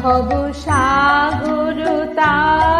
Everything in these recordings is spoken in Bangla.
ভব সাগর তারুণ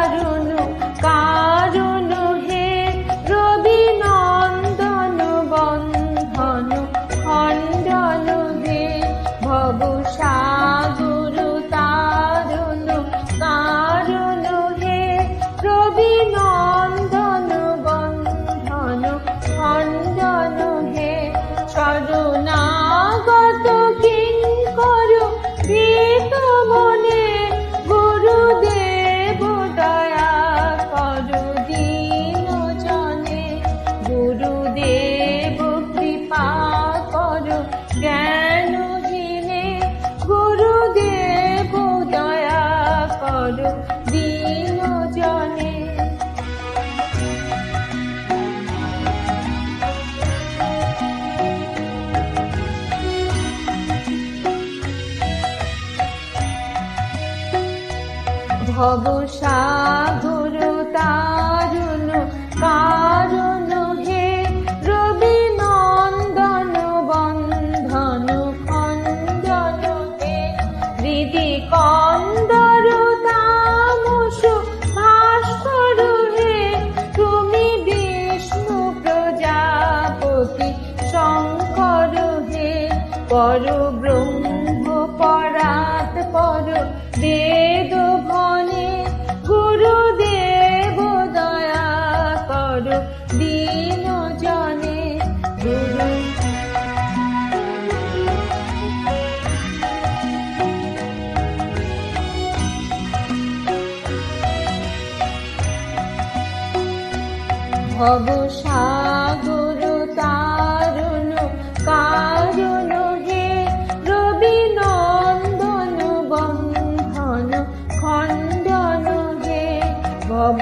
ভব সাগর তারুণ কারণ হে রবি নন্দন বন্ধন খণ্ডন হে হৃদি কন্দর তামস ভাস্কর হে তুমি বিষ্ণু প্রজাপতি শঙ্কর হে পর ব্রহ্ম পরাত পর বেদ ভব সাগর তারণ কারণ হে রবি নন্দন বন্ধন খণ্ডন হে। ভব